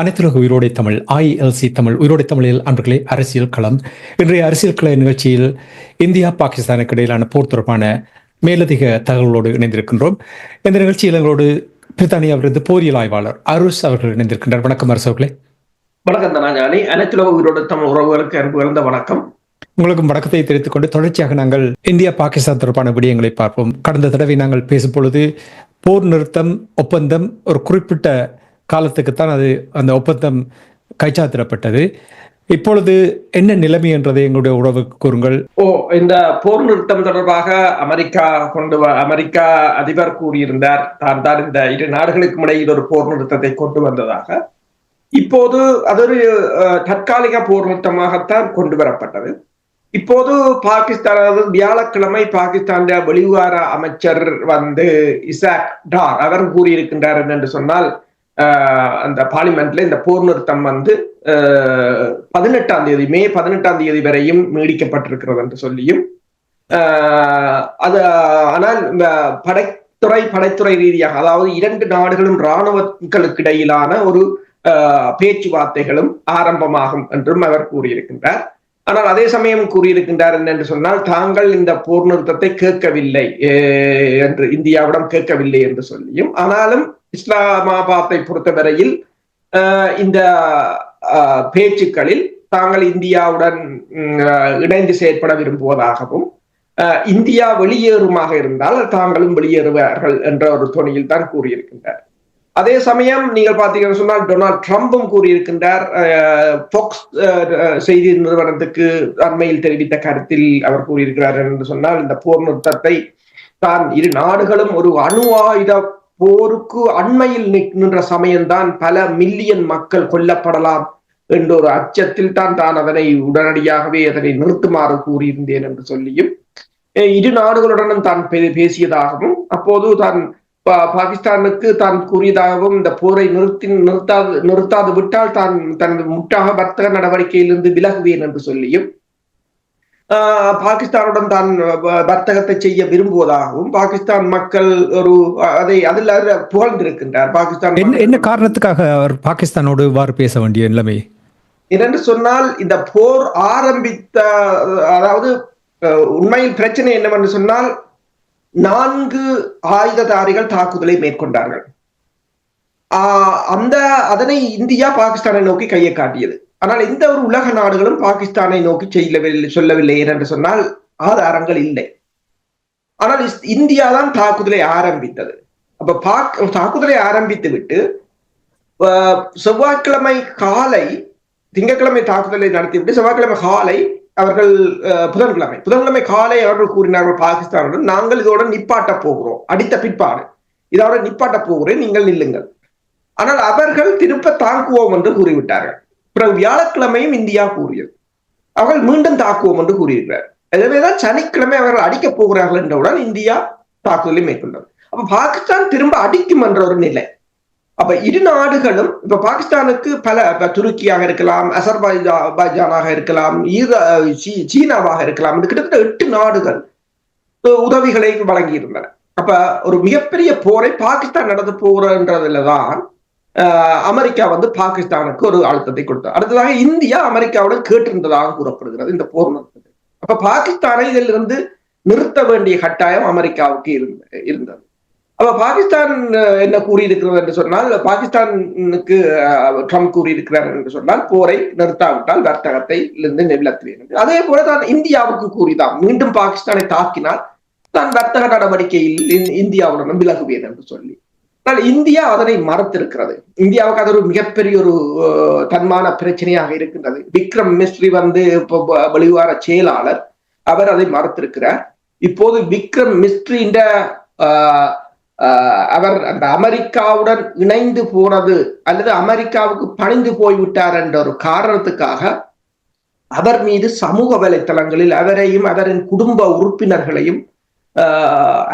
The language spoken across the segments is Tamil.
அனைத்துலக உயிரோடை தமிழ் ஐஎல்சி தமிழ் உயிரோடை தமிழில் அன்பர்களே அரசியல் களம். இன்றைய அரசியல் கள நிகழ்ச்சியில் இந்தியா பாகிஸ்தானுக்கு இடையிலான போர் தொடர்பான மேலதிக தகவலோடு இணைந்திருக்கின்றோம். இந்த நிகழ்ச்சியில் எங்களோடு பிரித்தானியாவிலிருந்து போரியல் ஆய்வாளர் அருஷ் அவர்கள் இணைந்திருக்கின்றார். வணக்கம் அரசு அவர்களே. வணக்கம் தனாஜானி அனைத்துலக உயிரோடு தமிழ் உறவுகளுக்கு அன்பு வணக்கம். உங்களுக்கும் வணக்கத்தை தெரிவித்துக் கொண்டு தொடர்ச்சியாக நாங்கள் இந்தியா பாகிஸ்தான் தொடர்பான விடயங்களை பார்ப்போம். கடந்த தடவை நாங்கள் பேசும் பொழுது போர் நிறுத்தம் ஒப்பந்தம் ஒரு குறிப்பிட்ட காலத்துக்குத்தான் அது அந்த ஒப்பந்தம் கைச்சாத்திடப்பட்டது. இப்பொழுது என்ன நிலைமை என்றதை எங்களுடைய உறவுக்கு கூறுங்கள். ஓ இந்த போர் நிறுத்தம் தொடர்பாக அமெரிக்கா கொண்டு அமெரிக்கா அதிபர் கூறியிருந்தார். தான் தான் இந்த இரு நாடுகளுக்கும் இடையில் ஒரு போர் நிறுத்தத்தை கொண்டு வந்ததாக. இப்போது அது ஒரு அஹ், தற்காலிக போர் நிறுத்தமாகத்தான் கொண்டு வரப்பட்டது. இப்போது பாகிஸ்தான் அதாவது வியாழக்கிழமை பாகிஸ்தான் வெளிவார அமைச்சர் வந்து இசாக் டார் அவர் கூறியிருக்கின்றார் என்று சொன்னால் அந்த பார்லிமெண்ட்ல இந்த போர் நிறுத்தம் வந்து பதினெட்டாம் தேதி மே பதினெட்டாம் தேதி வரையும் நீடிக்கப்பட்டிருக்கிறது என்று சொல்லியும் அது ஆனால் இந்த படைத்துறை படைத்துறை ரீதியாக அதாவது இரண்டு நாடுகளும் இராணுவங்களுக்கு இடையிலான ஒரு பேச்சுவார்த்தைகளும் ஆரம்பமாகும் என்றும் அவர் கூறியிருக்கின்றார். ஆனால் அதே சமயம் கூறியிருக்கின்றார் என்னென்று சொன்னால் தாங்கள் இந்த போர் நிறுத்தத்தை கேட்கவில்லை என்று இந்தியாவிடம் கேட்கவில்லை என்று சொல்லியும் ஆனாலும் இஸ்லாமாபாத்தை பொறுத்தவரையில் இந்த பேச்சுக்களில் தாங்கள் இந்தியாவுடன் இணைந்து செயற்பட விரும்புவதாகவும் இந்தியா வெளியேறுமாக இருந்தால் தாங்களும் வெளியேறுவார்கள் என்ற ஒரு துணியில் தான் கூறியிருக்கின்றார். அதே சமயம் நீங்கள் பார்த்தீங்கன்னு சொன்னால் டொனால்ட் ட்ரம்பும் கூறியிருக்கின்றார் ஃபோக்ஸ் செய்தி நிறுவனத்துக்கு அண்மையில் தெரிவித்த கருத்தில் அவர் கூறியிருக்கிறார் என்று சொன்னால் இந்த போர் நிறுத்தத்தை தான் இரு நாடுகளும் ஒரு அணு ஆயுத போருக்கு அண்மையில் நிக்- நின்ற சமயம்தான் பல மில்லியன் மக்கள் கொல்லப்படலாம் என்ற ஒரு அச்சத்தில் தான் தான் அதனை உடனடியாகவே அதனை நிறுத்துமாறு கூறியிருந்தேன் என்று சொல்லியும் இரு நாடுகளுடனும் தான் பேசியதாகவும் அப்போது தான் பாகிஸ்தானுக்கு தான் கூறியதாகவும் இந்த போரை நிறுத்தி நிறுத்தாது நிறுத்தாது விட்டால் தான் தனது முட்டாக வர்த்தக நடவடிக்கையிலிருந்து விலகுவேன் என்று சொல்லியும் பாகிஸ்தானுடன் தான் வர்த்தகத்தை செய்ய விரும்புவதாகவும் பாகிஸ்தான் மக்கள் ஒரு அதை அதில் புகழ்ந்திருக்கின்றார். பாகிஸ்தான் என்ன காரணத்துக்காக அவர் பாகிஸ்தானோடு இவ்வாறு பேச வேண்டிய நிலைமை? ஏனென்று சொன்னால் இந்த போர் ஆரம்பித்த அதாவது உண்மையில் பிரச்சனை என்னவென்று சொன்னால் நான்கு ஆயுததாரிகள் தாக்குதலை மேற்கொண்டார்கள். ஆஹ், அந்த அதனை இந்தியா பாகிஸ்தானை நோக்கி கையை காட்டியது. ஆனால் எந்த ஒரு உலக நாடுகளும் பாகிஸ்தானை நோக்கி செய்யவில்லை சொல்லவில்லை என்று சொன்னால் ஆதாரங்கள் இல்லை. ஆனால் இந்தியா தான் தாக்குதலை ஆரம்பித்தது. அப்ப பாக் தாக்குதலை ஆரம்பித்து விட்டு செவ்வாய்க்கிழமை காலை திங்கட்கிழமை தாக்குதலை நடத்திவிட்டு செவ்வாய்க்கிழமை காலை அவர்கள் புதன்கிழமை. புதன்கிழமை காலை அவர்கள் கூறினார்கள் பாகிஸ்தானுடன் நாங்கள் இதோட நிப்பாட்ட போகிறோம். அடித்த பிற்பாடு இதோட நிப்பாட்ட போகிறேன் நீங்கள் நில்லுங்கள். ஆனால் அவர்கள் திருப்ப தாக்குவோம் என்று கூறிவிட்டார்கள். பிறகு வியாழக்கிழமையும் இந்தியா கூறியது. அவர்கள் மீண்டும் தாக்குவோம் என்று கூறியிருக்கிறார். எனவேதான் சனிக்கிழமை அவர்கள் அடிக்கப் போகிறார்கள் என்றவுடன் இந்தியா தாக்குதலை மேற்கொண்டது. அப்ப பாகிஸ்தான் திரும்ப அடிக்கும் என்ற ஒரு நிலை. அப்ப இரு நாடுகளும் இப்ப பாகிஸ்தானுக்கு பல இப்ப துருக்கியாக இருக்கலாம் அசர்பைஜானாக இருக்கலாம் சீனாவாக இருக்கலாம் கிட்டத்தட்ட எட்டு நாடுகள் உதவிகளை வழங்கி இருந்தன அப்ப ஒரு மிகப்பெரிய போரை பாகிஸ்தான் நடந்து போகிறன்றதுலதான் அஹ், அமெரிக்கா வந்து பாகிஸ்தானுக்கு ஒரு அழுத்தத்தை கொடுத்தது. அடுத்ததாக இந்தியா அமெரிக்காவுடன் கேட்டிருந்ததாக கூறப்படுகிறது இந்த போர் நடந்தது. அப்ப பாகிஸ்தானை இதிலிருந்து நிறுத்த வேண்டிய கட்டாயம் அமெரிக்காவுக்கு இருந்த இருந்தது. அப்ப பாகிஸ்தான் என்ன கூறியிருக்கிறது என்று சொன்னால் பாகிஸ்தானுக்கு ட்ரம்ப் கூறியிருக்கிறார் என்று சொன்னால் போரை நிறுத்தாவிட்டால் வர்த்தகத்தை இருந்து நிலத்துவேன் அதே போல தான் இந்தியாவுக்கு கூறிதான் மீண்டும் பாகிஸ்தானை தாக்கினால் தான் வர்த்தக நடவடிக்கையில் இந்தியாவுடன் விலகுவேன் என்று சொல்லி. ஆனால் இந்தியா அதனை மறத்திருக்கிறது. இந்தியாவுக்கு அது ஒரு மிகப்பெரிய ஒரு தன்மான பிரச்சனையாக இருக்கின்றது. விக்ரம் மிஸ்ரி வந்து இப்போ வெளிவார செயலாளர். அவர் அதை மறத்திருக்கிறார். இப்போது விக்ரம் மிஸ்ரின்ற ஆஹ், அவர் அந்த அமெரிக்காவுடன் இணைந்து போனது அல்லது அமெரிக்காவுக்கு பணிந்து போய்விட்டார் என்ற ஒரு காரணத்துக்காக அவர் மீது சமூக வலைத்தளங்களில் அவரையும் அவரின் குடும்ப உறுப்பினர்களையும்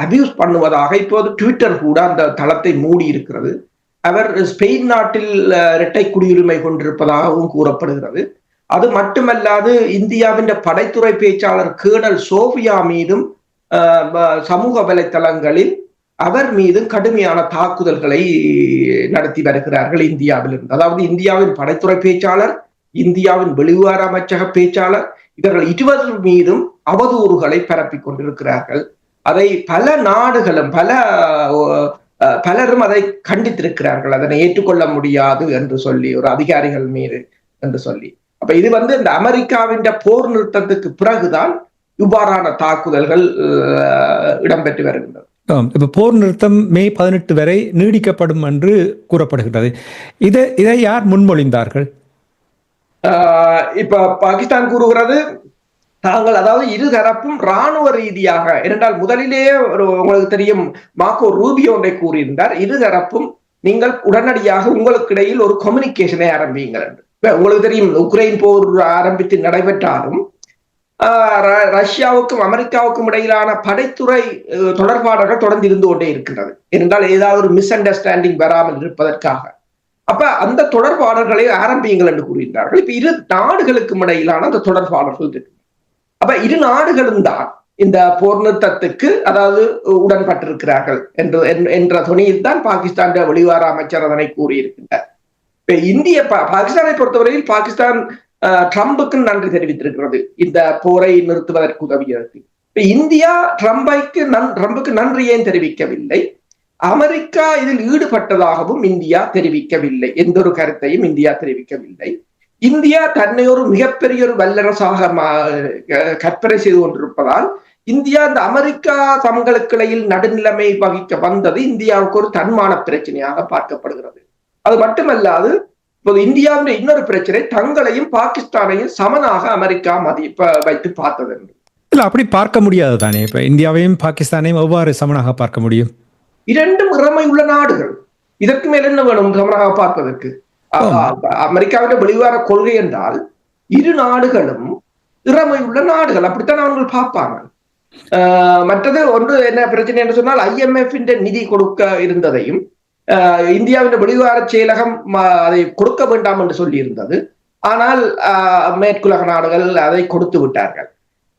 அபியூஸ் பண்ணுவதாக இப்போது ட்விட்டர் கூட அந்த தளத்தை மூடி இருக்கிறது அவர் ஸ்பெயின் நாட்டில் இரட்டை குடியுரிமை கொண்டிருப்பதாகவும் கூறப்படுகிறது. அது மட்டுமல்லாது இந்தியாவின் படைத்துறை பேச்சாளர் கேர்னல் சோஃபியா மீதும் சமூக வலைத்தளங்களில் அவர் மீது கடுமையான தாக்குதல்களை நடத்தி வருகிறார்கள் இந்தியாவிலிருந்து. அதாவது இந்தியாவின் படைத்துறை பேச்சாளர் இந்தியாவின் வெளிவார அமைச்சக பேச்சாளர் இவர்கள் இருவர் மீதும் அவதூறுகளை பரப்பிக் கொண்டிருக்கிறார்கள். அதை பல நாடுகளும் பல அஹ், பலரும் அதை கண்டித்திருக்கிறார்கள். அதனை ஏற்றுக்கொள்ள முடியாது என்று சொல்லி ஒரு அதிகாரிகள் மீது என்று சொல்லி. அப்ப இது வந்து இந்த அமெரிக்காவின் போர் நிறுத்தத்துக்கு பிறகுதான் இவ்வாறான தாக்குதல்கள் இடம்பெற்று வருகின்றன. இப்ப போர் நிறுத்தம் மே பதினெட்டு வரை நீடிக்கப்படும் என்று கூறப்படுகிறது இதை இதை யார் முன்மொழிந்தார்கள்? ஆஹ் இப்ப பாகிஸ்தான் கூறுகிறது தாங்கள் அதாவது இரு தரப்பும் ராணுவ ரீதியாக இரண்டால் முதலிலேயே ஒரு உங்களுக்கு தெரியும் மாக்கோ ரூபியோ ஒன்றை கூறியிருந்தார் இருதரப்பும் நீங்கள் உடனடியாக உங்களுக்கு இடையில் ஒரு கம்யூனிகேஷனை ஆரம்பியுங்கள் என்று. உங்களுக்கு தெரியும் உக்ரைன் போர் ஆரம்பித்து நடைபெற்றாலும் ரஷ்யாவுக்கும் அமெரிக்காவுக்கும் இடையிலான படைத்துறை அஹ், தொடர்பாடல்கள் தொடர்ந்து இருந்து கொண்டே இருக்கின்றது. என்றால் ஏதாவது ஒரு மிஸ் அண்டர்ஸ்டாண்டிங் வராமல் இருப்பதற்காக. அப்ப அந்த தொடர்பாடல்களை ஆரம்பியுங்கள் என்று கூறுகின்றார்கள். இப்ப இரு நாடுகளுக்கும் இடையிலான அந்த தொடர்பாடல்கள் இருக்கு. அப்ப இரு நாடுகளும் தான் இந்த போர் நிறுத்தத்துக்கு அதாவது உடன்பட்டிருக்கிறார்கள் என்று என்- என்ற துணியில் தான் பாகிஸ்தான் வெளிவார அமைச்சர் அதனை கூறியிருக்கின்றார். இப்ப இந்திய பா- பாகிஸ்தானை பொறுத்தவரையில் பாகிஸ்தான் ட்ரம்புக்கு நன்றி தெரிவித்திருக்கிறது. இந்த போரை நிறுத்துவதற்கு உதவியதற்கு இந்தியா ட்ரம்பைக்கு நன் ட்ரம்புக்கு நன்றி ஏன் தெரிவிக்கவில்லை? அமெரிக்கா இதில் ஈடுபட்டதாகவும் இந்தியா தெரிவிக்கவில்லை. எந்த ஒரு கருத்தையும் இந்தியா தெரிவிக்கவில்லை. இந்தியா தன்னை ஒரு மிகப்பெரிய ஒரு வல்லரசாக கற்பனை செய்து கொண்டிருப்பதால் இந்தியா இந்த அமெரிக்கா தங்களுக்கிடையில் நடுநிலைமை வகிக்க வந்தது இந்தியாவுக்கு ஒரு தன்மான பிரச்சனையாக பார்க்கப்படுகிறது. அது மட்டுமல்லாது இப்போது இந்தியாவுடைய இன்னொரு பிரச்சனை தங்களையும் பாகிஸ்தானையும் சமனாக அமெரிக்கா மதிப்ப வைத்து பார்த்தது இல்ல அப்படி பார்க்க முடியாது தானே. இப்ப இந்தியாவையும் பாகிஸ்தானையும் எவ்வாறு சமனாக பார்க்க முடியும்? இரண்டும் இறமை உள்ள நாடுகள். இதற்கு மேல் என்ன வேணும் சமனாக பார்ப்பதற்கு? அ- அ- அமெரிக்காவின் வெளிவார கொள்கை என்றால் இரு நாடுகளும் இறமை உள்ள நாடுகள். அப்படித்தான் அவர்கள் பார்ப்பாங்க. மற்றது ஒன்று என்ன பிரச்சனை என்று சொன்னால் ஐஎம்எஃப் நிதி கொடுக்க இருந்ததையும் இந்தியாவின் வெளிவார செயலகம் அதை கொடுக்க வேண்டாம் என்று சொல்லி இருந்தது ஆனால் மேற்குலக நாடுகள் அதை கொடுத்து விட்டார்கள்.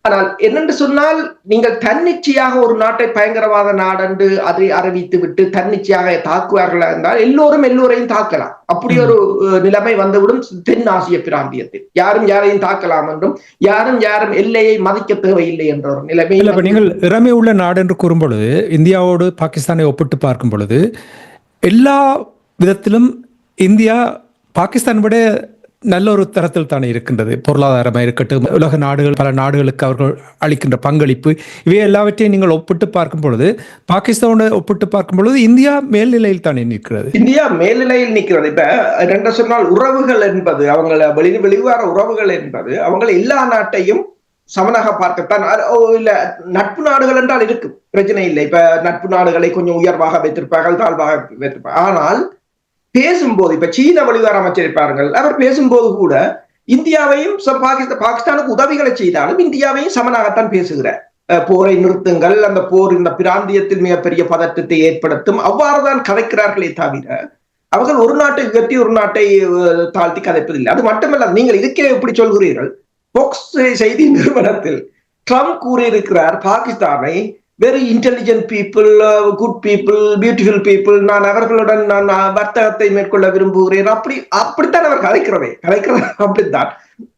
ஆனால் என்னென்று சொன்னால் நீங்கள் தன்னிச்சையாக ஒரு நாட்டை பயங்கரவாத நாடென்று அதை அறிவித்து விட்டு தன்னிச்சையாக தாக்குவார்கள் என்றால் எல்லோரும் எல்லோரையும் தாக்கலாம். அப்படி ஒரு நிலைமை வந்துவிடும் தென் ஆசிய பிராந்தியத்தில். யாரும் யாரையும் தாக்கலாம் என்றும் யாரும் யாரும் எல்லையை மதிக்க தேவையில்லை என்ற ஒரு நிலைமை நீங்கள் இறமை உள்ள நாடு என்று கூறும் பொழுது இந்தியாவோடு பாகிஸ்தானை ஒப்பிட்டு பார்க்கும் பொழுது எல்லா விதத்திலும் இந்தியா பாகிஸ்தான் விட நல்ல ஒரு தரத்தில் தானே இருக்கின்றது. பொருளாதாரமாக இருக்கட்டும் உலக நாடுகள் பல நாடுகளுக்கு அவர்கள் அளிக்கின்ற பங்களிப்பு இவை எல்லாவற்றையும் நீங்கள் ஒப்பிட்டு பார்க்கும் பொழுது பாகிஸ்தானோட ஒப்பிட்டு பார்க்கும் பொழுது இந்தியா மேல்நிலையில் தானே நிற்கிறது. இந்தியா மேல்நிலையில் நிற்கிறது. இப்ப ரெண்டு சொன்னால் உறவுகள் என்பது அவங்கள வெளி வெளிவார உறவுகள் என்பது அவங்க எல்லா நாட்டையும் சமனாக பார்க்கத்தான் இல்ல நட்பு நாடுகள் என்றால் இருக்கு பிரச்சனை இல்லை. இப்ப நட்பு நாடுகளை கொஞ்சம் உயர்வாக வைத்திருப்பார்கள் தாழ்வாக வைத்திருப்பார்கள். ஆனால் பேசும்போது இப்ப சீன வெளிவார அமைச்சர் இருப்பார்கள். அவர் பேசும்போது கூட இந்தியாவையும் பாகிஸ்தான் பாகிஸ்தானுக்கு உதவிகளை செய்தாலும் இந்தியாவையும் சமனாகத்தான் பேசுகிறார். அஹ் போரை நிறுத்துங்கள் அந்த போர் இந்த பிராந்தியத்தில் மிகப்பெரிய பதற்றத்தை ஏற்படுத்தும் அவ்வாறுதான் கதைக்கிறார்களே தவிர அவர்கள் ஒரு நாட்டை உயர்த்தி ஒரு நாட்டை தாழ்த்தி கதைப்பதில்லை. அது மட்டுமல்ல நீங்கள் இதுக்கே எப்படி சொல்கிறீர்கள். Fox செய்தி நிறுவனத்தில் ட்ரம்ப் கூறியிருக்கிறார் பாகிஸ்தானை very intelligent people good people beautiful people நான் அவர்களுடன் நான் uh, வர்த்தகத்தை மேற்கொள்ள விரும்புகிறேன். அப்படி அப்படித்தான் அவர் கதைக்கிறதே கதைக்கிறது அப்படித்தான்.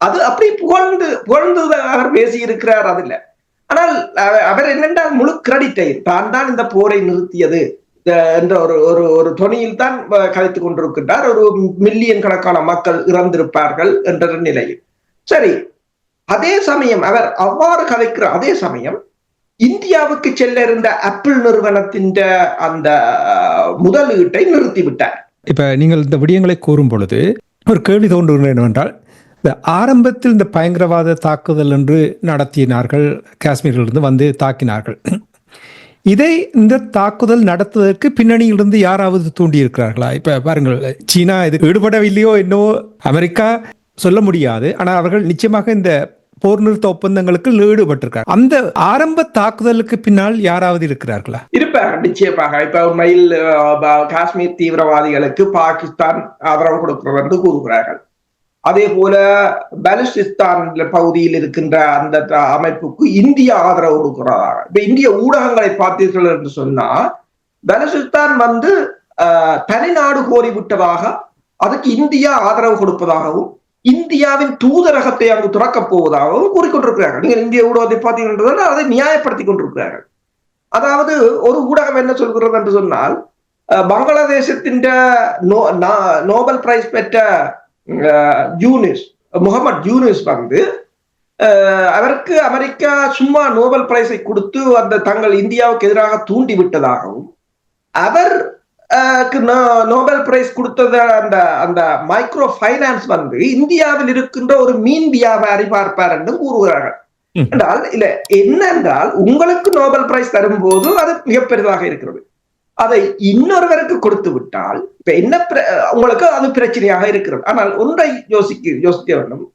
அது அப்படி புகழ்ந்து புகழ்ந்து அவர் பேசி அதுல. ஆனால் அவர் என்னென்றால் முழு கிரெடிட்டை தான் தான் இந்த போரை நிறுத்தியது. என்ற ஒரு ஒரு ஒரு தொனியில் தான் அஹ், கொண்டிருக்கின்றார். ஒரு மில்லியன் கணக்கான மக்கள் இறந்திருப்பார்கள் என்ற நிலையில். சரி அதே சமயம் அவர் அவ்வாறு கதைக்கிற அதே சமயம் இந்தியாவுக்கு செல்ல இருந்த ஆப்பிள் நிறுவனத்தின் அந்த முதலீட்டை நிறுத்திவிட்டார். இப்ப நீங்கள் இந்த விடயங்களை கூறும் பொழுது ஒரு கேள்வி தோன்றுகிறது என்னவென்றால் இந்த ஆரம்பத்தில் இந்த பயங்கரவாத தாக்குதல் என்று நடத்தினார்கள் காஷ்மீரிலிருந்து வந்து தாக்கினார்கள். இதை இந்த தாக்குதல் நடத்துவதற்கு பின்னணியிலிருந்து யாராவது தூண்டி இருக்கிறார்களா இப்ப பாருங்கள் சீனா இதுக்கு ஈடுபடவில்லையோ என்னவோ அமெரிக்கா சொல்ல முடியாது. ஆனால் அவர்கள் நிச்சயமாக இந்த போர் நிறுத்த ஒப்பந்தங்களுக்கு ஈடுபட்டிருக்காங்க. அந்த ஆரம்ப தாக்குதலுக்கு பின்னால் யாராவது இருக்கிறார்களா? இருப்பாங்க நிச்சயமாக. இப்ப உண்மையில் காஷ்மீர் தீவிரவாதிகளுக்கு பாகிஸ்தான் ஆதரவு கொடுக்கிறது என்று கூறுகிறார்கள். அதே போல பலுசிஸ்தான் பகுதியில் இருக்கின்ற அந்த அமைப்புக்கு இந்தியா ஆதரவு கொடுக்கிறதாக. இப்ப இந்திய ஊடகங்களை பார்த்தீர்கள் என்று சொன்னா பலுசிஸ்தான் வந்து தனிநாடு கோரிவிட்டதாக அதுக்கு இந்தியா ஆதரவு கொடுப்பதாகவும் இந்தியாவின் தூதரகத்தை அங்கு துறக்கப் போவதாகவும் கூறிக்கொண்டிருக்கிறார்கள். நீங்கள் இந்திய ஊடகத்தை பார்த்தீங்கன்னா அதை நியாயப்படுத்திக் கொண்டிருக்கிறார்கள். அதாவது ஒரு ஊடகம் என்ன சொல்கிறது என்று சொன்னால் பங்களாதேசத்தின் நோ- நோபல் பிரைஸ் பெற்ற ஜூனிஸ் யூனிஸ் முகமது யூனிஸ் வந்து அவருக்கு அமெரிக்கா சும்மா நோபல் பிரைஸை கொடுத்து அந்த தங்கள் இந்தியாவுக்கு எதிராக தூண்டி விட்டதாகவும் அவர் நோபல் பிரைஸ் கொடுத்தது அந்த அந்த மைக்ரோ ஃபைனான்ஸ் வந்து இந்தியாவில் இருக்கின்ற ஒரு மீன் வியாபாரி பார்ப்பார் என்று கூறுகிறார்கள். என்றால் இல்ல என்னென்றால் உங்களுக்கு நோபல் பிரைஸ் தரும்போது அது மிக பெரிதாக இருக்கிறது. அதை இன்னொருவருக்கு கொடுத்து விட்டால் இப்ப என்ன உங்களுக்கு அது பிரச்சனையாக இருக்கிறது. ஆனால் ஒன்றை யோசிக்க யோசிக்க வேண்டும்.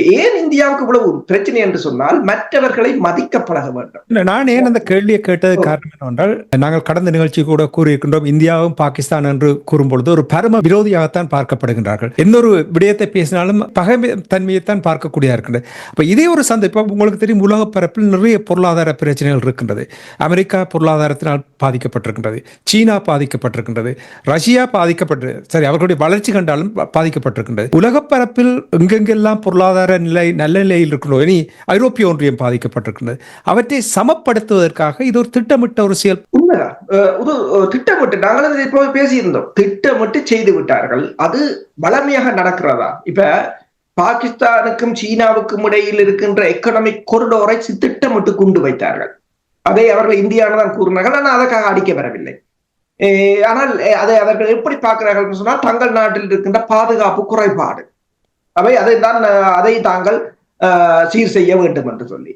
ஏன் இந்தியாவுக்கு இவ்வளவு ஒரு பிரச்சனை என்று சொன்னால் மற்றவர்களை மதிக்க பழக வேண்டும் நான் ஏன் அந்த கேள்வியை கேட்டது காரணம் என்னவென்றால் நாங்கள் கடந்த நிகழ்ச்சி கூட கூறியிருக்கின்றோம் இந்தியாவும் பாகிஸ்தான் என்று கூறும்பொழுது ஒரு பரம விரோதியாகத்தான் பார்க்கப்படுகின்றார்கள். எந்த ஒரு விடயத்தை பேசினாலும் பகைமை தன்மையைத்தான் பார்க்கக்கூடிய இருக்கின்றது. அப்ப இதே ஒரு சந்தர்ப்பம் உங்களுக்கு தெரியும் உலக பரப்பில் நிறைய பொருளாதார பிரச்சனைகள் இருக்கின்றது. அமெரிக்கா பொருளாதாரத்தினால் பாதிக்கப்பட்டிருக்கின்றது. சீனா பாதிக்கப்பட்டிருக்கின்றது. ரஷ்யா பாதிக்கப்பட்டு சரி அவர்களுடைய வளர்ச்சி கண்டாலும் பாதிக்கப்பட்டிருக்கின்றது. உலக பரப்பில் எங்கெங்கெல்லாம் பொருளாதார நிலை நல்ல நிலையில் இருக்கணும். இனி ஐரோப்பிய ஒன்றியம் பாதிக்கப்பட்டிருக்கின்றது. அவற்றை சமப்படுத்துவதற்காக இது ஒரு திட்டமிட்ட ஒரு செயல். உண்மைதான். ஒரு திட்டமிட்டு நாங்களும் இப்போ பேசியிருந்தோம். திட்டமிட்டு செய்து விட்டார்கள். அது வளமையாக நடக்கிறதா? இப்ப பாகிஸ்தானுக்கும் சீனாவுக்கும் இடையில் இருக்கின்ற எக்கனாமிக் கொரிடோரை திட்டமிட்டு கொண்டு வைத்தார்கள். அதை அவர்கள் இந்தியான்னு தான் கூறினார்கள். ஆனால் அதற்காக அடிக்க வரவில்லை. ஆனால் அதை அவர்கள் எப்படி பார்க்கிறார்கள் சொன்னால் தங்கள் நாட்டில் இருக்கின்ற பாதுகாப்பு குறைபாடு. அவை அதை தான் அதை தாங்கள் சீர் செய்ய வேண்டும் என்று சொல்லி.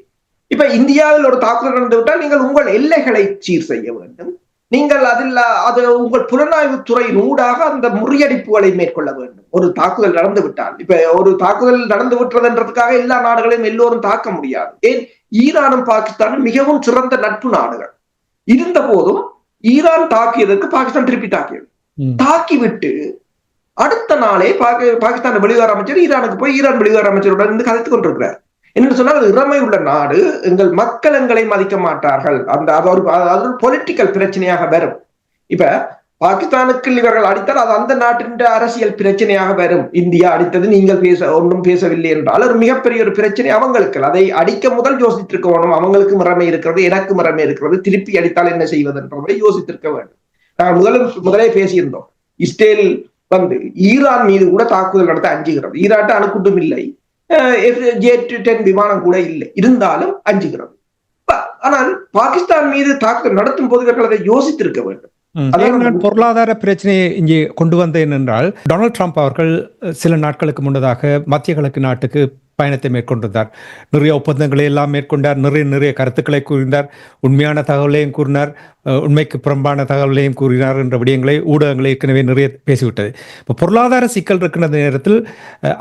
இப்ப இந்தியாவில் ஒரு தாக்குதல் நடந்து விட்டால் நீங்கள் உங்கள் எல்லைகளை சீர் செய்ய வேண்டும். நீங்கள் அதில் அது உங்கள் புலனாய்வு துறையின் ஊடாக அந்த முறியடிப்புகளை மேற்கொள்ள வேண்டும். ஒரு தாக்குதல் நடந்து விட்டால் இப்ப ஒரு தாக்குதல் நடந்து விட்டதுன்றதுக்காக எல்லா நாடுகளையும் எல்லோரும் தாக்க முடியாது. ஏன்? ஈரானும் பாகிஸ்தானும் மிகவும் சிறந்த நட்பு நாடுகள். இருந்த போதும் ஈரான் தாக்கியதற்கு பாகிஸ்தான் திருப்பி தாக்கியது. தாக்கிவிட்டு அடுத்த நாளே பாகிஸ்தான் வெளிவார அமைச்சர் ஈரானுக்கு போய் ஈரான் வெளிவார அமைச்சருடன் இருந்து கதைத்துக் கொண்டிருக்கிறார். என்ன சொன்னால் இறமை உள்ள நாடு எங்கள் மக்கள் எங்களை மதிக்க மாட்டார்கள். அந்த அது ஒரு அது ஒரு பொலிட்டிக்கல் பிரச்சனையாக வரும். இப்ப பாகிஸ்தானுக்கு இவர்கள் அடித்தால் அது அந்த நாட்டின் அரசியல் பிரச்சனையாக வரும். இந்தியா அடித்தது நீங்கள் பேச ஒன்றும் பேசவில்லை என்றால் ஒரு மிகப்பெரிய ஒரு பிரச்சனை அவங்களுக்கு. அதை அடிக்க முதல் யோசித்திருக்க வேண்டும் அவங்களுக்கு மிறமை இருக்கிறது எனக்கு மறமை இருக்கிறது. திருப்பி அடித்தால் என்ன செய்வது என்றதை யோசித்திருக்க வேண்டும். நாங்கள் முதலும் முதலே பேசியிருந்தோம். இஸ்ரேல் வந்து ஈரான் மீது கூட தாக்குதல் நடத்த அஞ்சுகிறது. ஈராட்டு அணுக்குண்டும் இல்லை. ஜே டென் விமானம் கூட இல்லை. இருந்தாலும் அஞ்சுகிறது. ஆனால் பாகிஸ்தான் மீது தாக்குதல் நடத்தும் போது இவர்கள் அதை யோசித்திருக்க வேண்டும். பொருளாதார பிரச்சனையை இங்கே கொண்டு வந்தேன் என்றால் டொனால்ட் ட்ரம்ப் அவர்கள் சில நாட்களுக்கு முன்னதாக மத்திய கிழக்கு நாட்டுக்கு பயணத்தை மேற்கொண்டிருந்தார். நிறைய ஒப்பந்தங்களை எல்லாம் மேற்கொண்டார். நிறைய நிறைய கருத்துக்களை கூறினார். உண்மையான தகவலையும் கூறினார். உண்மைக்கு புறம்பான தகவலையும் கூறினார் என்ற விடயங்களை ஊடகங்களை ஏற்கனவே நிறைய பேசிவிட்டது. இப்போ பொருளாதார சிக்கல் இருக்கின்ற நேரத்தில்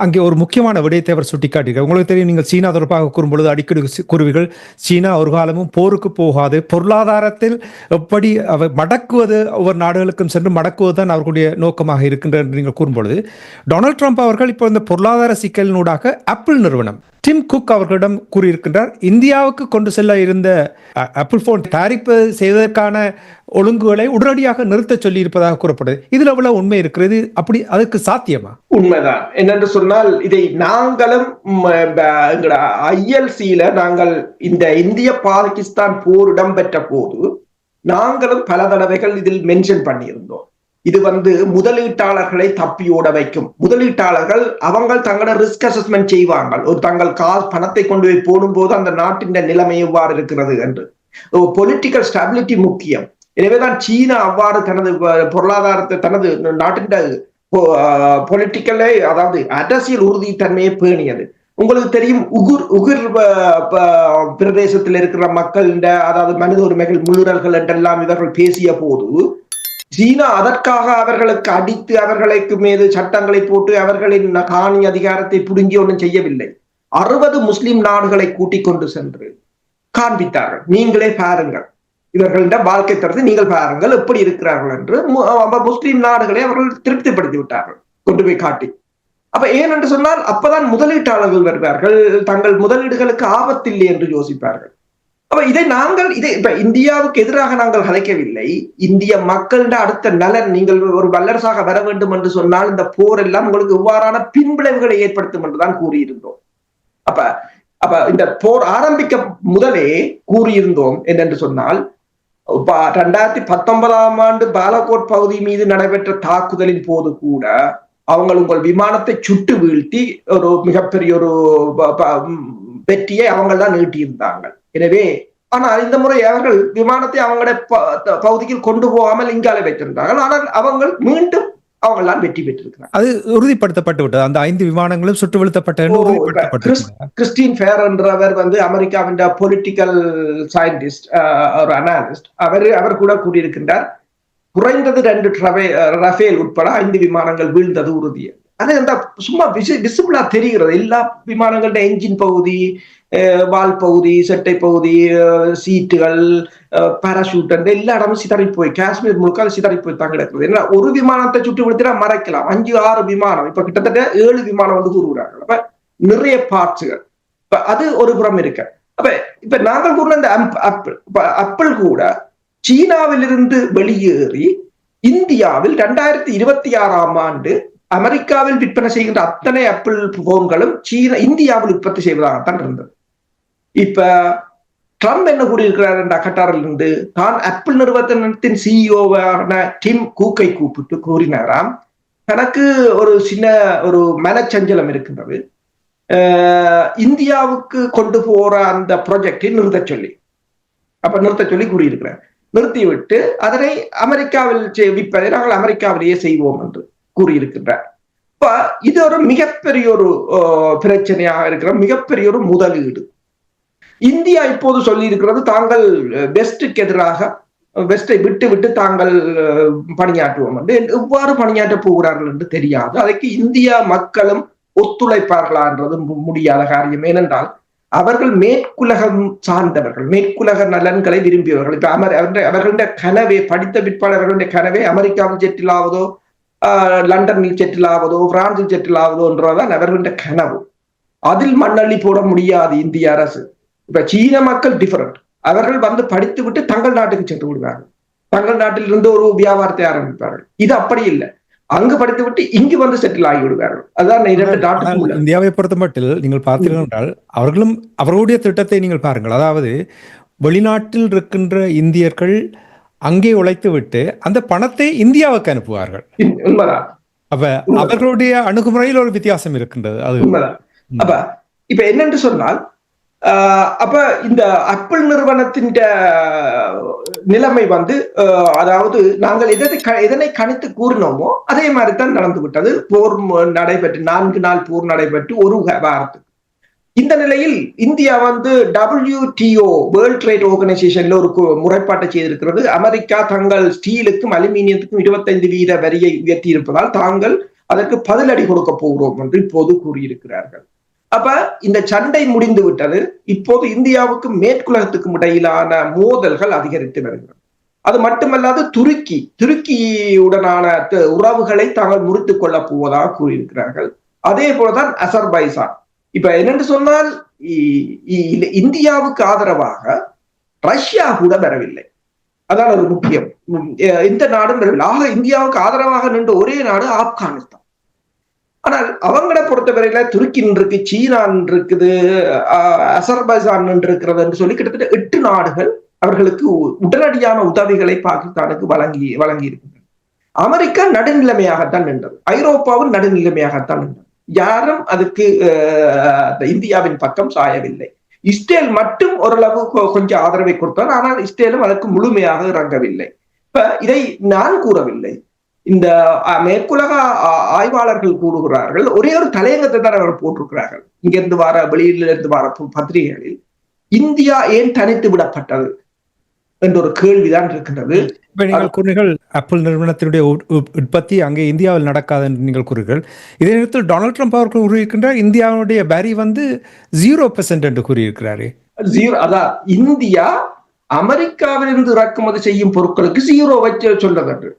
அங்கே ஒரு முக்கியமான விடயத்தை அவர் சுட்டிக்காட்டியிருக்கார். உங்களுக்கு தெரியும் நீங்கள் சீனா தொடர்பாக கூறும்பொழுது அடிக்கடி கூறுவீர்கள் சீனா ஒரு காலமும் போருக்கு போகாது. பொருளாதாரத்தில் எப்படி அவர் மடக்குவது ஒவ்வொரு நாடுகளுக்கும் சென்று மடக்குவது தான் அவர்களுடைய நோக்கமாக இருக்கின்றது என்று நீங்கள் கூறும்பொழுது டொனால்ட் ட்ரம்ப் அவர்கள் இப்போ இந்த பொருளாதார சிக்கலினூடாக ஆப்பிள் நிறுவனம். டிம் குக் அவர்களிடம் கூறியிருக்கின்றார் இந்தியாவுக்கு கொண்டு செல்ல இருந்த ஆப்பிள் போன் தயாரிப்பு செய்வதற்கான ஒழுங்குகளை உடனடியாக நிறுத்த சொல்லி இருப்பதாக கூறப்படுது. இதுல எவ்வளவு உண்மை இருக்கிறது? அப்படி அதுக்கு சாத்தியமா? உண்மைதான். என்னென்று சொன்னால் இதை நாங்களும் ஐஎல்சியில நாங்கள் இந்த இந்திய பாகிஸ்தான் போர் இடம்பெற்ற போது நாங்களும் பல தடவைகள் இதில் மென்ஷன் பண்ணியிருந்தோம். இது வந்து முதலீட்டாளர்களை தப்பியோட வைக்கும். முதலீட்டாளர்கள் அவங்க தங்களோட ரிஸ்க் அசஸ்மெண்ட் செய்வாங்க ஒரு தங்கள் காசு பணத்தை கொண்டு போய் போடும்போது அந்த நாட்டின் நிலைமை எவ்வாறு இருக்கிறது என்று. பொலிட்டிக்கல் ஸ்டெபிலிட்டி முக்கியம். எனவேதான் சீனா அவ்வாறு தனது பொருளாதாரத்தை தனது நாட்டின் பொலிட்டிக்கலை அதாவது அரசியல் உறுதித்தன்மையை பேணியது. உங்களுக்கு தெரியும் உகுர் உகுர் பிரதேசத்தில் இருக்கிற மக்கள் அதாவது மனித உரிமைகள் முழுரல்கள் என்றெல்லாம் இவர்கள் பேசிய போது சீனா அதற்காக அவர்களுக்கு அடித்து அவர்களுக்கு மீது சட்டங்களை போட்டு அவர்களின் காணி அதிகாரத்தை புடுங்கி ஒன்றும் செய்யவில்லை. அறுபது முஸ்லிம் நாடுகளை கூட்டிக் கொண்டு சென்று காண்பித்தார்கள். நீங்களே பாருங்கள். இவர்களிட வாழ்க்கை தரத்தை நீங்கள் பாருங்கள். எப்படி இருக்கிறார்கள் என்று மு- முஸ்லிம் நாடுகளை அவர்கள் திருப்திப்படுத்தி விட்டார்கள். கொண்டு போய் காட்டி. அப்ப ஏன் என்று சொன்னால் அப்பதான் முதலீட்டாளர்கள் வருவார்கள். தங்கள் முதலீடுகளுக்கு ஆபத்தில்லை என்று யோசிப்பார்கள். அப்ப இதை நாங்கள் இதை இப்ப இந்தியாவுக்கு எதிராக நாங்கள் கலைக்கவில்லை இந்திய மக்களிட அடுத்த நலன் நீங்கள் ஒரு வல்லரசாக வர வேண்டும் என்று சொன்னால் இந்த போர் எல்லாம் உங்களுக்கு இவ்வாறான பின்விளைவுகளை ஏற்படுத்தும் என்றுதான் கூறியிருந்தோம். அப்ப அப்ப இந்த போர் ஆரம்பிக்க முதலே கூறியிருந்தோம் என்னென்று சொன்னால் ப- ரெண்டாயிரத்தி பத்தொன்பதாம் ஆண்டு பாலகோட் பகுதி மீது நடைபெற்ற தாக்குதலின் போது கூட அவங்க உங்கள் விமானத்தை சுட்டு வீழ்த்தி ஒரு மிகப்பெரிய ஒரு வெற்றியை அவங்க தான் நீட்டியிருந்தாங்க எனவே ஆனால் இந்த முறை அவர்கள் விமானத்தை அவங்களுடைய பகுதியில் கொண்டு போகாமல் இங்காலே வைத்திருந்தார்கள். ஆனால் அவங்க மீண்டும் அவங்க தான் வெற்றி பெற்றிருக்கிறார்கள். அது உறுதிப்படுத்தப்பட்டு விட்டது. அந்த ஐந்து விமானங்களும் சுட்டு கிறிஸ்டின் ஃபேர் என்றவர் வந்து அமெரிக்காவின் பொலிட்டிக்கல் சயின்டிஸ்ட் ஒரு அனாலிஸ்ட் அவர் அவர் கூட கூறியிருக்கின்றார் குறைந்தது ரெண்டு ரஃபேல் உட்பட ஐந்து விமானங்கள் வீழ்ந்தது உறுதி அது அந்த சும்மா விசிபிளா தெரிகிறது. எல்லா விமானங்களோட என்ஜின் பகுதி வால் பகுதி செட்டை பகுதி சீட்டுகள் பாராசூட் அந்த எல்லா இடமும் சிதறி போய் காஷ்மீர் முழுக்க சிதறி போய் தான் கிடக்குது ஏன்னா ஒரு விமானத்தை சுட்டு விடுத்தினா மறைக்கலாம் அஞ்சு ஆறு விமானம் இப்ப கிட்டத்தட்ட ஏழு விமானம் வந்து கூறுகிறார்கள் அப்ப நிறைய பார்ட்ஸுகள் இப்ப அது ஒரு புறம் இருக்கு அப்ப இப்ப நாங்கள் கூட இந்த அப்பிள் அப்பிள் கூட சீனாவிலிருந்து வெளியேறி இந்தியாவில் ரெண்டாயிரத்தி இருபத்தி ஆறாம் ஆண்டு அமெரிக்காவில் விற்பனை செய்கின்ற அத்தனை அப்பிள் போன்களும் சீனா இந்தியாவில் உற்பத்தி செய்வதாகத்தான் இருந்தது இப்ப ட்ரம்ப் என்ன கூறியிருக்கிறார் என்ற அகட்டாரில் இருந்து தான் ஆப்பிள் நிறுவனத்தின் சிஇஓவான டிம் கூக்கை கூப்பிட்டு கூறினாராம். தனக்கு ஒரு சின்ன ஒரு மனச்சஞ்சலம் இருக்கின்றது. இந்தியாவுக்கு கொண்டு போற அந்த ப்ராஜெக்டை நிறுத்த சொல்லி. அப்ப நிறுத்த சொல்லி கூறியிருக்கிறார். நிறுத்திவிட்டு அதனை அமெரிக்காவில் விற்பதை நாங்கள் அமெரிக்காவிலேயே செய்வோம் என்று கூறியிருக்கின்றார். இப்ப இது ஒரு மிகப்பெரிய ஒரு பிரச்சனையாக இருக்கிற மிகப்பெரிய ஒரு முதலீடு. இந்தியா இப்போது சொல்லி இருக்கிறது தாங்கள் வெஸ்டுக்கு எதிராக வெஸ்டை விட்டு விட்டு தாங்கள் பணியாற்றுவோம் என்று. எவ்வாறு பணியாற்ற போகிறார்கள் என்று தெரியாது. அதற்கு இந்தியா மக்களும் ஒத்துழைப்பார்களான்றது மு- முடியாத காரியம். ஏனென்றால் அவர்கள் மேற்குலகம் சார்ந்தவர்கள் மேற்குலக நலன்களை விரும்பியவர்கள். இப்ப அமர் அவர்களுடைய கனவே படித்த பிற்பாடு கனவே அமெரிக்காவில் செட்டில் ஆவதோ லண்டனில் செட்டில் ஆவதோ பிரான்சில் செட்டில் ஆவதோ என்றதான் அவர்களுடைய கனவு. அதில் மண்ணள்ளி போட முடியாது இந்திய அரசு. இப்ப சீன மக்கள் டிஃபரண்ட் அவர்கள் வந்து படித்து விட்டு தங்கள் நாட்டுக்கு சென்று விடுவார்கள். தங்கள் நாட்டில் இருந்து ஒரு வியாபாரத்தை ஆரம்பிப்பார்கள். இது அப்படி இல்லை. அங்கு படித்து விட்டு இங்கு வந்து செட்டில் ஆகி விடுவார்கள். அதுதான் இரண்டு உள்ள இந்தியாவை பொறுத்த மட்டில் நீங்கள் பார்த்தீர்கள் என்றால் அவர்களும் அவர்களுடைய திட்டத்தை நீங்கள் பாருங்கள். அதாவது வெளிநாட்டில் இருக்கின்ற இந்தியர்கள் அங்கே உழைத்து விட்டு அந்த பணத்தை இந்தியாவுக்கு அனுப்புவார்கள். உண்மைதான். அப்ப அவர்களுடைய அணுகுமுறையில் ஒரு வித்தியாசம் இருக்கின்றது. அது உண்மைதான். அப்ப இப்ப என்னன்னு சொன்னால் அப்ப இந்த அப்பிள் நிறுவனத்தின் நிலைமை வந்து அதாவது நாங்கள் எதை க- எதனை கணித்து கூறினோமோ அதே மாதிரி தான் நடந்து விட்டது. போர் நடைபெற்று நான்கு நாள் போர் நடைபெற்று ஒரு வாரத்துக்கு. இந்த நிலையில் இந்தியா வந்து WTO வேர்ல்ட் ட்ரேட் ஆர்கனைசேஷன்ல ஒரு முறைப்பாட்டை செய்திருக்கிறது. அமெரிக்கா தங்கள் ஸ்டீலுக்கும் அலுமினியத்துக்கும் 25 வீத வரியை உயர்த்தி இருப்பதால் தாங்கள் அதற்கு பதிலடி கொடுக்க போகிறோம் என்று இப்போது கூறியிருக்கிறார்கள். அப்ப இந்த சண்டை முடிந்து விட்டது. இப்போது இந்தியாவுக்கும் மேற்குலகத்துக்கும் இடையிலான மோதல்கள் அதிகரித்து வருகிறது. அது மட்டுமல்லாது துருக்கி துருக்கியுடனான உறவுகளை தாங்கள் முறித்துக் கொள்ளப் போவதாக கூறியிருக்கிறார்கள். அதே போலதான் அசர்பைசான் இப்ப என்னென்று சொன்னால் இந்தியாவுக்கு ஆதரவாக ரஷ்யா கூட வரவில்லை. அதான் ஒரு முக்கியம். இந்த நாடும் வரவில்லை. ஆக இந்தியாவுக்கு ஆதரவாக நின்ற ஒரே நாடு ஆப்கானிஸ்தான். ஆனால் அவங்களை பொறுத்தவரையில துருக்கி இருக்கு சீனா இருக்குது அஹ், அசர்பைசான் இருக்கிறது என்று சொல்லி கிட்டத்தட்ட எட்டு நாடுகள் அவர்களுக்கு உடனடியான உதவிகளை பாகிஸ்தானுக்கு வழங்கி வழங்கி இருக்கின்றன அமெரிக்கா நடுநிலைமையாகத்தான் நின்றது. ஐரோப்பாவும் நடுநிலைமையாகத்தான் நின்றது. யாரும் அதுக்கு அஹ், இந்தியாவின் பக்கம் சாயவில்லை. இஸ்ரேல் மட்டும் ஓரளவு கொஞ்சம் ஆதரவை கொடுத்தார் ஆனால் இஸ்ரேலும் அதற்கு முழுமையாக இறங்கவில்லை. இப்ப இதை நான் கூறவில்லை. இந்த மேற்குலக ஆய்வாளர்கள் கூறுகிறார்கள் ஒரே ஒரு தலையங்கத்தை தான் அவர் போட்டிருக்கிறார்கள். இங்கிருந்து வர வெளியில இருந்து வர பத்திரிகைகளில் இந்தியா ஏன் தனித்து விடப்பட்டது என்ற ஒரு கேள்விதான் இருக்கின்றது. இப்ப நீங்கள் கூறுகள் ஆப்பிள் நிறுவனத்தினுடைய உற்பத்தி அங்கே இந்தியாவில் நடக்காது என்று நீங்கள் கூறுகள் இதே நேரத்தில் டொனால்ட் ட்ரம்ப் அவர்கள் கூறியிருக்கின்றார் இந்தியாவுடைய வரி வந்து ஜீரோ பெர்சென்ட் என்று கூறியிருக்கிறாரு. ஜீரோ அதான் இந்தியா அமெரிக்காவிலிருந்து இறக்குமதி செய்யும் பொருட்களுக்கு ஜீரோ வச்சு சொல்றது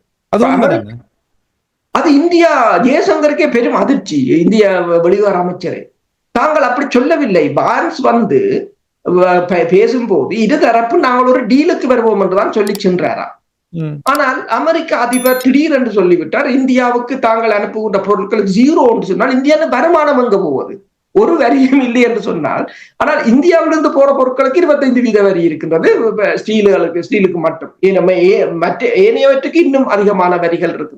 அது இந்தியா ஜெயசங்கருக்கே பெரும் அதிர்ச்சி இந்திய வெளிவார அமைச்சரை. தாங்கள் அப்படி சொல்லவில்லை. பான்ஸ் வந்து பேசும்போது இருதரப்பு நாங்கள் ஒரு டீலுக்கு வருவோம் என்றுதான் சொல்லி சென்றாராம். ஆனால் அமெரிக்க அதிபர் திடீரென்று சொல்லிவிட்டார் இந்தியாவுக்கு தாங்கள் அனுப்புகின்ற பொருட்களுக்கு ஜீரோ என்று சொன்னால் இந்தியாவில் வருமானம் எங்க போவது? ஒரு வரியும் இல்லை என்று சொன்னால் ஆனால் இந்தியாவிலிருந்து போற பொருட்களுக்கு இருபத்தைந்து வீத வரி இருக்கின்றது. ஸ்டீலுகளுக்கு ஸ்டீலுக்கு மட்டும். ஏ- மற்ற ஏனையவற்றுக்கு இன்னும் அதிகமான வரிகள் இருக்கு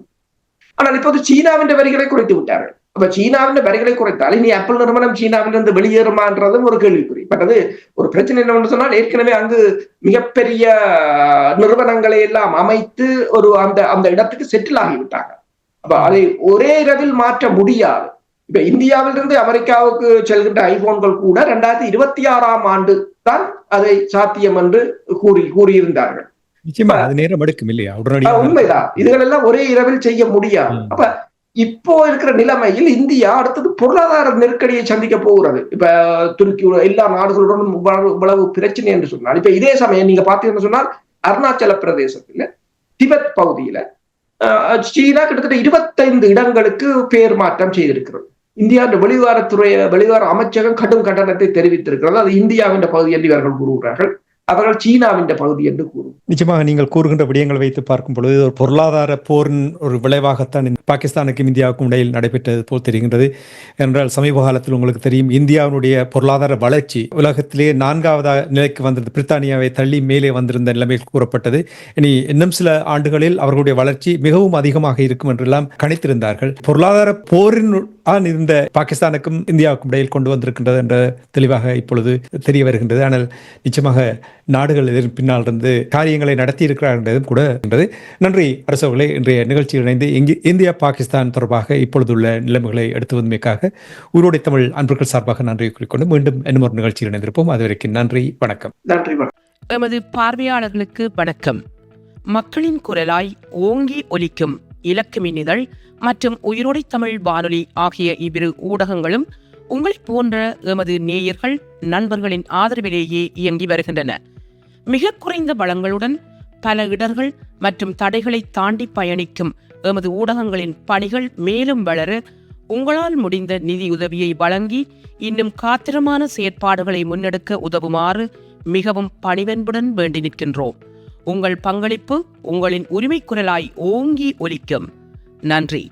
ஆனால் இப்போது சீனாவின் வரிகளை குறைத்து விட்டார்கள். அப்ப சீனாவின் வரிகளை குறைத்தால் இனி ஆப்பிள் நிறுவனம் சீனாவிலிருந்து வெளியேறுமான்றதும் ஒரு கேள்விக்குறி. பட் அது ஒரு பிரச்சனை என்னவென்று சொன்னால் ஏற்கனவே அங்கு மிகப்பெரிய நிறுவனங்களை எல்லாம் அமைத்து ஒரு அந்த அந்த இடத்துக்கு செட்டில் ஆகிவிட்டாங்க அப்ப அதை ஒரே இரவில் மாற்ற முடியாது. இப்ப இந்தியாவிலிருந்து அமெரிக்காவுக்கு செல்கின்ற ஐபோன்கள் கூட ரெண்டாயிரத்தி இருபத்தி ஆறாம் ஆண்டு தான் அதை சாத்தியம் என்று கூறி கூறியிருந்தார்கள். நிச்சயமா அது நேரம் எடுக்கும் இல்லையா? ஆஹ் உடனடியாக உண்மைதான். இதுகள் எல்லாம் ஒரே இரவில் செய்ய முடியாது. அப்ப இப்போ இருக்கிற நிலைமையில் இந்தியா அடுத்தது பொருளாதார நெருக்கடியை சந்திக்க போகிறது. இப்ப துருக்கி எல்லா நாடுகளுடனும் இவ்வளவு பிரச்சனை என்று சொன்னால் இப்ப இதே சமயம் நீங்க பாத்தீங்கன்னு சொன்னால் அருணாச்சல பிரதேசத்துல திபெத் பகுதியில சீனா கிட்டத்தட்ட இருபத்தைந்து இடங்களுக்கு பேர் மாற்றம் செய்திருக்கிறது. இந்தியா வெளிவாரத்துறை வெளிவார அமைச்சகம் கடும் கண்டனத்தை தெரிவித்திருக்கிறது. அது இந்தியாவின் பகுதி என்று இவர்கள் கூறுகிறார்கள். அவர்கள் சீனாவின் பகுதி என்று கூறும். நிச்சயமாக நீங்கள் கூறுகின்ற விடயங்களை வைத்து பார்க்கும் பொழுது ஒரு பொருளாதார போரின் ஒரு விளைவாகத்தான் பாகிஸ்தானுக்கும் இந்தியாவுக்கும் இடையில் நடைபெற்றது போல் தெரிகின்றது. என்றால் சமீப காலத்தில் உங்களுக்கு தெரியும் இந்தியாவினுடைய பொருளாதார வளர்ச்சி உலகத்திலேயே நான்காவதாக நிலைக்கு வந்தது பிரித்தானியாவை தள்ளி மேலே வந்திருந்த நிலைமையில் கூறப்பட்டது. இனி இன்னும் சில ஆண்டுகளில் அவர்களுடைய வளர்ச்சி மிகவும் அதிகமாக இருக்கும் என்றெல்லாம் கணித்திருந்தார்கள். பொருளாதார போரின் ஆன் இருந்த பாகிஸ்தானுக்கும் இந்தியாவுக்கும் இடையில் கொண்டு வந்திருக்கின்றது என்ற தெளிவாக இப்பொழுது தெரிய வருகின்றது. ஆனால் நிச்சயமாக நாடுகள் இதன் பின்னால் இருந்து காரியங்களை நடத்தி இருக்கிறார் என்பதும் கூட இருக்கின்றது நன்றி அரசவர்களே இன்றைய நிகழ்ச்சியில் இணைந்து இங்கு இந்தியா பாகிஸ்தான் தொடர்பாக இப்பொழுதுள்ள நிலைமைகளை எடுத்து வந்தமைக்காக உயிரோடை தமிழ் அன்பர்கள் சார்பாக நன்றி கூறிக்கொண்டு மீண்டும் இன்னும் ஒரு நிகழ்ச்சியில் இணைந்திருப்போம். அதுவரைக்கும் நன்றி வணக்கம். நன்றி வணக்கம். எமது பார்வையாளர்களுக்கு வணக்கம். மக்களின் குரலாய் ஓங்கி ஒலிக்கும் இலக்குமின்னிதழ் மற்றும் உயிரோடை தமிழ் வானொலி ஆகிய இவ்விரு ஊடகங்களும் உங்களை போன்ற எமது நேயர்கள் நண்பர்களின் ஆதரவிலேயே இயங்கி வருகின்றன. மிக குறைந்த வளங்களுடன் பல இடர்கள் மற்றும் தடைகளை தாண்டி பயணிக்கும் எமது ஊடகங்களின் பணிகள் மேலும் வளர உங்களால் முடிந்த நிதியுதவியை வழங்கி இன்னும் காத்திரமான செயற்பாடுகளை முன்னெடுக்க உதவுமாறு மிகவும் பணிவன்புடன் வேண்டி நிற்கின்றோம். உங்கள் பங்களிப்பு உங்களின் உரிமை குரலாய் ஓங்கி ஒலிக்கும். நன்றி.